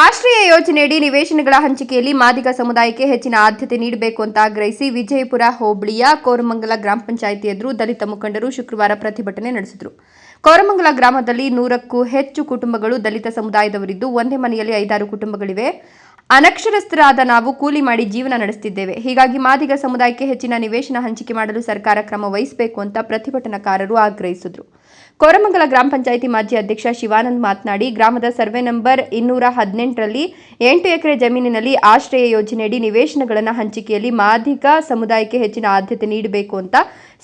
ಆಶ್ರಯ ಯೋಜನೆಯಡಿ ನಿವೇಶನಗಳ ಹಂಚಿಕೆಯಲ್ಲಿ ಮಾದಿಗ ಸಮುದಾಯಕ್ಕೆ ಹೆಚ್ಚಿನ ಆದ್ಯತೆ ನೀಡಬೇಕು ಅಂತ ಆಗ್ರಹಿಸಿ ವಿಜಯಪುರ ಹೋಬಳಿಯ ಕೋರಮಂಗಲ ಗ್ರಾಮ ಪಂಚಾಯಿತಿ ಎದುರು ದಲಿತ ಮುಖಂಡರು ಶುಕ್ರವಾರ ಪ್ರತಿಭಟನೆ ನಡೆಸಿದರು. ಕೋರಮಂಗಲ ಗ್ರಾಮದಲ್ಲಿ ನೂರಕ್ಕೂ ಹೆಚ್ಚು ಕುಟುಂಬಗಳು ದಲಿತ ಸಮುದಾಯದವರಿದ್ದು, ಒಂದೇ ಮನೆಯಲ್ಲಿ ಐದಾರು ಕುಟುಂಬಗಳಿವೆ. ಅನಕ್ಷರಸ್ಥರಾದ ನಾವು ಕೂಲಿ ಮಾಡಿ ಜೀವನ ನಡೆಸುತ್ತಿದ್ದೇವೆ ಹೀಗಾಗಿ ಮಾದಿಗ ಸಮುದಾಯಕ್ಕೆ ಹೆಚ್ಚಿನ ನಿವೇಶನ ಹಂಚಿಕೆ ಮಾಡಲು ಸರ್ಕಾರ ಕ್ರಮ ವಹಿಸಬೇಕು ಅಂತ ಪ್ರತಿಭಟನಾಕಾರರು ಆಗ್ರಹಿಸಿದರು. ಕೋರಮಂಗಲ ಗ್ರಾಮ ಪಂಚಾಯಿತಿ ಮಾಜಿ ಅಧ್ಯಕ್ಷ ಶಿವಾನಂದ್ ಮಾತನಾಡಿ, ಗ್ರಾಮದ ಸರ್ವೆ ನಂಬರ್ ಇನ್ನೂರ ಹದಿನೆಂಟರಲ್ಲಿ ಎಂಟು ಎಕರೆ ಜಮೀನಿನಲ್ಲಿ ಆಶ್ರಯ ಯೋಜನೆಯಡಿ ನಿವೇಶನಗಳನ್ನು ಹಂಚಿಕೆಯಲ್ಲಿ ಮಾದಿಗ ಸಮುದಾಯಕ್ಕೆ ಹೆಚ್ಚಿನ ಆದ್ಯತೆ ನೀಡಬೇಕು ಅಂತ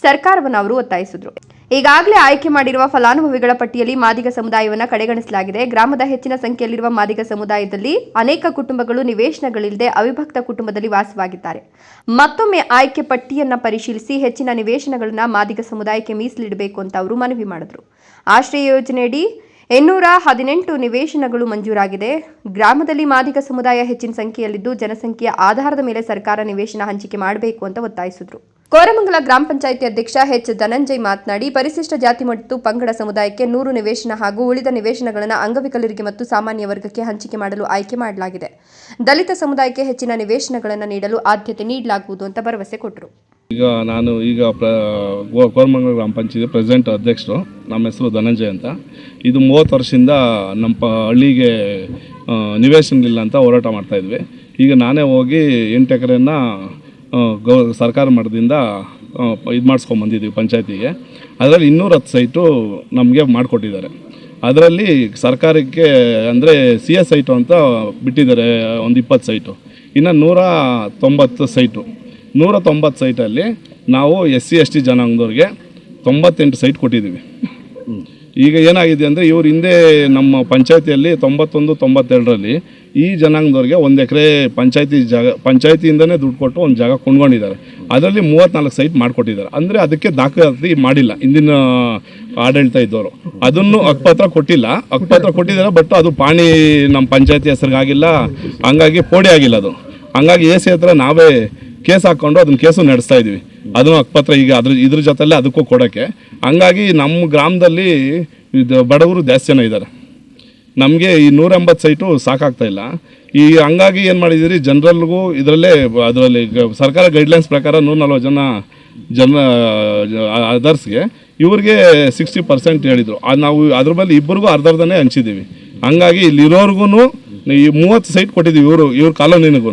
ಸರ್ಕಾರವನ್ನು ಅವರು ಒತ್ತಾಯಿಸಿದರು. ಈಗಾಗಲೇ ಆಯ್ಕೆ ಮಾಡಿರುವ ಫಲಾನುಭವಿಗಳ ಪಟ್ಟಿಯಲ್ಲಿ ಮಾದಿಗ ಸಮುದಾಯವನ್ನು ಕಡೆಗಣಿಸಲಾಗಿದೆ. ಗ್ರಾಮದ ಹೆಚ್ಚಿನ ಸಂಖ್ಯೆಯಲ್ಲಿರುವ ಮಾದಿಗ ಸಮುದಾಯದಲ್ಲಿ ಅನೇಕ ಕುಟುಂಬಗಳು ನಿವೇಶನಗಳಿಲ್ಲದೆ ಅವಿಭಕ್ತ ಕುಟುಂಬದಲ್ಲಿ ವಾಸವಾಗಿದ್ದಾರೆ. ಮತ್ತೊಮ್ಮೆ ಆಯ್ಕೆ ಪಟ್ಟಿಯನ್ನು ಪರಿಶೀಲಿಸಿ ಹೆಚ್ಚಿನ ನಿವೇಶನಗಳನ್ನು ಮಾದಿಗ ಸಮುದಾಯಕ್ಕೆ ಮೀಸಲಿಡಬೇಕು ಅಂತ ಅವರು ಮನವಿ ಮಾಡಿದರು. ಆಶ್ರಯ ಯೋಜನೆಯಡಿ ಇನ್ನೂರ ಹದಿನೆಂಟು ನಿವೇಶನಗಳು ಮಂಜೂರಾಗಿದೆ. ಗ್ರಾಮದಲ್ಲಿ ಮಾದಿಗ ಸಮುದಾಯ ಹೆಚ್ಚಿನ ಸಂಖ್ಯೆಯಲ್ಲಿದ್ದು ಜನಸಂಖ್ಯೆಯ ಆಧಾರದ ಮೇಲೆ ಸರ್ಕಾರ ನಿವೇಶನ ಹಂಚಿಕೆ ಮಾಡಬೇಕು ಅಂತ ಒತ್ತಾಯಿಸಿದರು. ಕೋರಮಂಗಲ ಗ್ರಾಮ ಪಂಚಾಯಿತಿ ಅಧ್ಯಕ್ಷ ಎಚ್ ಧನಂಜಯ್ ಮಾತನಾಡಿ ಪರಿಶಿಷ್ಟ ಜಾತಿ ಮತ್ತು ಪಂಗಡ ಸಮುದಾಯಕ್ಕೆ ನೂರು ನಿವೇಶನ ಹಾಗೂ ಉಳಿದ ನಿವೇಶನಗಳನ್ನು ಅಂಗವಿಕಲರಿಗೆ ಮತ್ತು ಸಾಮಾನ್ಯ ವರ್ಗಕ್ಕೆ ಹಂಚಿಕೆ ಮಾಡಲು ಆಯ್ಕೆ ಮಾಡಲಾಗಿದೆ. ದಲಿತ ಸಮುದಾಯಕ್ಕೆ ಹೆಚ್ಚಿನ ನಿವೇಶನಗಳನ್ನು ನೀಡಲು ಆದ್ಯತೆ ನೀಡಲಾಗುವುದು ಅಂತ ಭರವಸೆ ಕೊಟ್ಟರು. ಈಗ ನಾನು ಈಗ ಕೋರಮಂಗಲ ಗ್ರಾಮ ಪಂಚಾಯತಿ ಪ್ರೆಸಿಡೆಂಟ್ ಅಧ್ಯಕ್ಷರು. ನಮ್ಮ ಹೆಸರು ಧನಂಜಯ ಅಂತ. ಇದು ಮೂವತ್ತು ವರ್ಷದಿಂದ ನಮ್ಮ ಹಳ್ಳಿಗೆ ಆ, ನಿವೇಶನ ಇಲ್ಲ ಅಂತ ಹೋರಾಟ ಮಾಡ್ತಾಯಿದ್ವಿ ಈಗ ನಾನೇ ಹೋಗಿ ಎಂಟು ಎಕರೆನ ಗೌ, ಸರ್ಕಾರ ಮಠದಿಂದ ಇದು ಮಾಡಿಸ್ಕೊಂಬಂದಿದ್ದೀವಿ ಪಂಚಾಯತಿಗೆ. ಅದರಲ್ಲಿ ಇನ್ನೂರು ಹತ್ತು ಸೈಟು ನಮಗೆ ಮಾಡಿಕೊಟ್ಟಿದ್ದಾರೆ. ಅದರಲ್ಲಿ ಸರ್ಕಾರಕ್ಕೆ ಅಂದರೆ ಸಿ ಎಸ್ ಸೈಟು ಅಂತ ಬಿಟ್ಟಿದ್ದಾರೆ, ಒಂದು ಇಪ್ಪತ್ತು ಸೈಟು. ಇನ್ನು ನೂರ ತೊಂಬತ್ತು ಸೈಟು. ನೂರ ತೊಂಬತ್ತು ಸೈಟಲ್ಲಿ ನಾವು ಎಸ್ ಸಿ, ಎಸ್ ಟಿ ಜನಾಂಗದವ್ರಿಗೆ ತೊಂಬತ್ತೆಂಟು ಸೈಟ್ ಕೊಟ್ಟಿದ್ದೀವಿ. ಈಗ ಏನಾಗಿದೆ ಅಂದರೆ ಇವ್ರ ಹಿಂದೆ ನಮ್ಮ ಪಂಚಾಯತಿಯಲ್ಲಿ ತೊಂಬತ್ತೊಂದು, ತೊಂಬತ್ತೆರಡರಲ್ಲಿ ಈ ಜನಾಂಗದವ್ರಿಗೆ ಒಂದು ಎಕರೆ ಪಂಚಾಯತಿ ಜಾಗ, ಪಂಚಾಯತಿಯಿಂದನೇ ದುಡ್ಡು ಕೊಟ್ಟು ಒಂದು ಜಾಗ ಕೊಂಡ್ಕೊಂಡಿದ್ದಾರೆ. ಅದರಲ್ಲಿ ಮೂವತ್ತ್ನಾಲ್ಕು ಸೈಟ್ ಮಾಡಿಕೊಟ್ಟಿದ್ದಾರೆ. ಅಂದರೆ ಅದಕ್ಕೆ ದಾಖಲಾತಿ ಮಾಡಿಲ್ಲ ಇಂದಿನ ಆಡಳಿತ ಇದ್ದವರು. ಅದನ್ನು ಅಕ್ಪತ್ರ ಕೊಟ್ಟಿಲ್ಲ. ಅಕ್ಪತ್ರ ಕೊಟ್ಟಿದ್ದಾರೆ, ಬಟ್ ಅದು ಪಾಣಿ ನಮ್ಮ ಪಂಚಾಯತಿ ಹೆಸರಿಗಾಗಿಲ್ಲ. ಹಂಗಾಗಿ ಪೋಡಿ ಆಗಿಲ್ಲ ಅದು. ಹಂಗಾಗಿ ಎ ಸಿ ಹತ್ರ ನಾವೇ ಕೇಸ್ ಹಾಕ್ಕೊಂಡು ಅದನ್ನ ಕೇಸು ನಡೆಸ್ತಾ ಇದೀವಿ. ಅದನ್ನು ಹಕ್ಕಪತ್ರ ಈಗ ಅದ್ರ ಇದ್ರ ಜೊತೆಲ್ಲೇ ಅದಕ್ಕೂ ಕೊಡೋಕ್ಕೆ. ಹಂಗಾಗಿ ನಮ್ಮ ಗ್ರಾಮದಲ್ಲಿ ಇದು ಬಡವರು ಜಾಸ್ತಿ ಜನ ಇದ್ದಾರೆ. ನಮಗೆ ಈ ನೂರ ಎಂಬತ್ತು ಸೈಟು ಸಾಕಾಗ್ತಾ ಇಲ್ಲ. ಈ ಹಂಗಾಗಿ ಏನು ಮಾಡಿದ್ದೀರಿ, ಜನರಲ್ಗೂ ಇದರಲ್ಲೇ ಅದರಲ್ಲಿ ಸರ್ಕಾರ ಗೈಡ್ಲೈನ್ಸ್ ಪ್ರಕಾರ ನೂರ ನಲ್ವತ್ತು ಜನ ಜನ ಅದರ್ಸ್ಗೆ ಇವ್ರಿಗೆ ಸಿಕ್ಸ್ಟಿ ಪರ್ಸೆಂಟ್ ಹೇಳಿದರು. ಅದು ನಾವು ಅದ್ರ ಮೇಲೆ ಇಬ್ಬರಿಗೂ ಅರ್ಧರ್ಧನೇ ಹಂಚಿದ್ದೀವಿ. ಹಂಗಾಗಿ ಇಲ್ಲಿರೋರ್ಗು ಈ ಮೂವತ್ತು ಸೈಟ್ ಕೊಟ್ಟಿದ್ದೀವಿ ಇವರು, ಇವ್ರ ಕಾಲೋನಿನಿಗೂ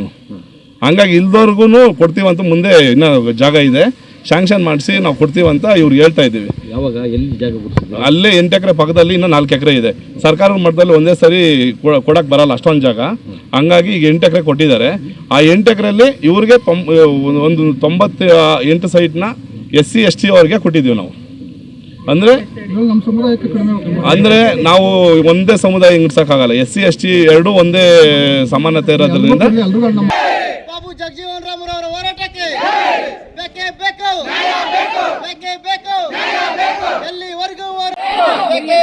ಹಂಗಾಗಿ ಇಲ್ದವ್ರಿಗೂ ಕೊಡ್ತೀವಂತ ಮುಂದೆ ಇನ್ನೂ ಜಾಗ ಇದೆ. ಶಾಂಕ್ಷನ್ ಮಾಡಿಸಿ ನಾವು ಕೊಡ್ತೀವಂತ ಇವ್ರು ಹೇಳ್ತಾ ಇದ್ದೀವಿ. ಯಾವಾಗ ಎಲ್ಲಿ ಜಾಗ ಅಲ್ಲೇ ಎಂಟು ಎಕರೆ ಪಕ್ಕದಲ್ಲಿ ಇನ್ನೂ ನಾಲ್ಕು ಎಕರೆ ಇದೆ. ಸರ್ಕಾರದ ಮಟ್ಟದಲ್ಲಿ ಒಂದೇ ಸರಿ ಕೊಡಕ್ಕೆ ಬರಲ್ಲ ಅಷ್ಟೊಂದು ಜಾಗ. ಹಂಗಾಗಿ ಈಗ ಎಂಟು ಎಕರೆ ಕೊಟ್ಟಿದ್ದಾರೆ. ಆ ಎಂಟು ಎಕರೆಯಲ್ಲಿ ಇವ್ರಿಗೆ ತೊಂಬ ಒಂದು ತೊಂಬತ್ತು ಎಂಟು ಸೈಟ್ನ ಎಸ್ ಸಿ ಎಸ್ ಟಿ ಅವ್ರಿಗೆ ಕೊಟ್ಟಿದ್ದೀವಿ ನಾವು. ಅಂದರೆ ಅಂದರೆ ನಾವು ಒಂದೇ ಸಮುದಾಯ ಹಿಂಗಿಡ್ಸೋಕ್ಕಾಗಲ್ಲ ಎಸ್ ಸಿ ಎಸ್ ಟಿ ಎರಡೂ ಒಂದೇ ಸಮಾನತೆ ಇರೋದ್ರಿಂದ ಜಗಜೀವನ್ ರಾಮರವರ ಹೋರಾಟಕ್ಕೆ ಬೇಕೇ ಬೇಕು ಬೇಕೇ! ಬೇಕು ಎಲ್ಲಿವರೆಗೂ ಬೇಕೇ!